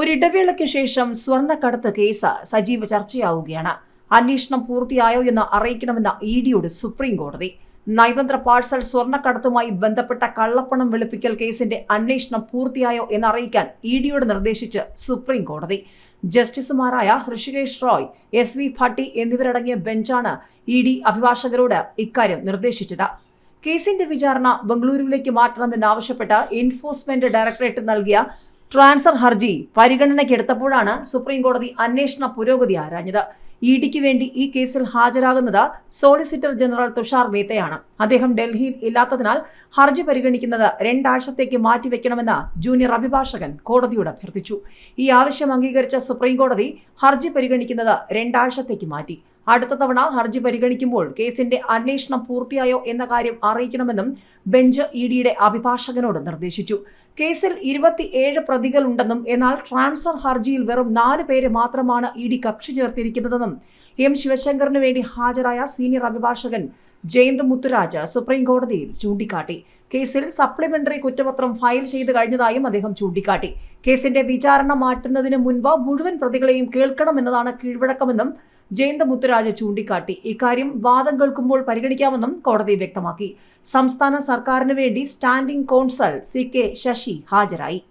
ഒരിടവേളയ്ക്ക് ശേഷം സ്വർണക്കടത്ത് കേസ് സജീവ ചർച്ചയാവുകയാണ്. അന്വേഷണം പൂർത്തിയായോ എന്ന് അറിയിക്കണമെന്ന ഇ ഡിയോട് സുപ്രീം കോടതി നയതന്ത്ര പാഴ്സൽ സ്വർണക്കടത്തുമായി ബന്ധപ്പെട്ട കള്ളപ്പണം വെളുപ്പിക്കൽ കേസിന്റെ അന്വേഷണം പൂർത്തിയായോ എന്നറിയിക്കാൻ ഇ ഡിയോട് നിർദ്ദേശിച്ച് സുപ്രീം കോടതി ജസ്റ്റിസുമാരായ ഹൃഷികേഷ് റോയ് എസ് വി ഭട്ടി എന്നിവരടങ്ങിയ ബെഞ്ചാണ് ഇ ഡി അഭിഭാഷകരോട് ഇക്കാര്യം നിർദ്ദേശിച്ചത്. കേസിന്റെ വിചാരണ ബംഗളൂരുവിലേക്ക് മാറ്റണമെന്നാവശ്യപ്പെട്ട് എൻഫോഴ്സ്മെന്റ് ഡയറക്ടറേറ്റ് നൽകിയ ട്രാൻസ്ഫർ ഹർജി പരിഗണനയ്ക്കെടുത്തപ്പോഴാണ് സുപ്രീം കോടതി അന്വേഷണ പുരോഗതി ആരാഞ്ഞത്. ഇ ഡിക്ക് വേണ്ടി ഈ കേസിൽ ഹാജരാകുന്നത് സോളിസിറ്റർ ജനറൽ തുഷാർ മേത്തയാണ്. അദ്ദേഹം ഡൽഹിയിൽ ഇല്ലാത്തതിനാൽ ഹർജി പരിഗണിക്കുന്നത് രണ്ടാഴ്ചത്തേക്ക് മാറ്റിവെക്കണമെന്ന് ജൂനിയർ അഭിഭാഷകൻ കോടതിയോട് അഭ്യർത്ഥിച്ചു. ഈ ആവശ്യം അംഗീകരിച്ച സുപ്രീം കോടതി ഹർജി പരിഗണിക്കുന്നത് രണ്ടാഴ്ചത്തേക്ക് മാറ്റി. അടുത്ത തവണ ഹർജി പരിഗണിക്കുമ്പോൾ കേസിന്റെ അന്വേഷണം പൂർത്തിയായോ എന്ന കാര്യം അറിയിക്കണമെന്നും ബെഞ്ച് ഇ ഡിയുടെ അഭിഭാഷകനോട് നിർദ്ദേശിച്ചു. കേസിൽ ഇരുപത്തിയേഴ് പ്രതികളുണ്ടെന്നും എന്നാൽ ട്രാൻസ്ഫർ ഹർജിയിൽ വെറും നാല് പേര് മാത്രമാണ് ഇ ഡി കക്ഷി ചേർത്തിരിക്കുന്നതെന്നും എം ശിവശങ്കറിനു വേണ്ടി ഹാജരായ സീനിയർ അഭിഭാഷകൻ ജയന്ത് മുത്തുരാജ് സുപ്രീം കോടതിയിൽ ചൂണ്ടിക്കാട്ടി. കേസിൽ സപ്ലിമെന്ററി കുറ്റപത്രം ഫയൽ ചെയ്ത് കഴിഞ്ഞതായും അദ്ദേഹം ചൂണ്ടിക്കാട്ടി. കേസിന്റെ വിചാരണ മാറ്റുന്നതിന് മുൻപ് മുഴുവൻ പ്രതികളെയും കേൾക്കണമെന്നതാണ് കീഴ്വഴക്കമെന്നും ജയന്ത് മുത്തുരാജ് ചൂണ്ടിക്കാട്ടി. ഇക്കാര്യം വാദം കേൾക്കുമ്പോൾ പരിഗണിക്കാമെന്നും കോടതി വ്യക്തമാക്കി. സംസ്ഥാന സർക്കാരിന് വേണ്ടി standing counsel C K Sasi ഹാജരായി.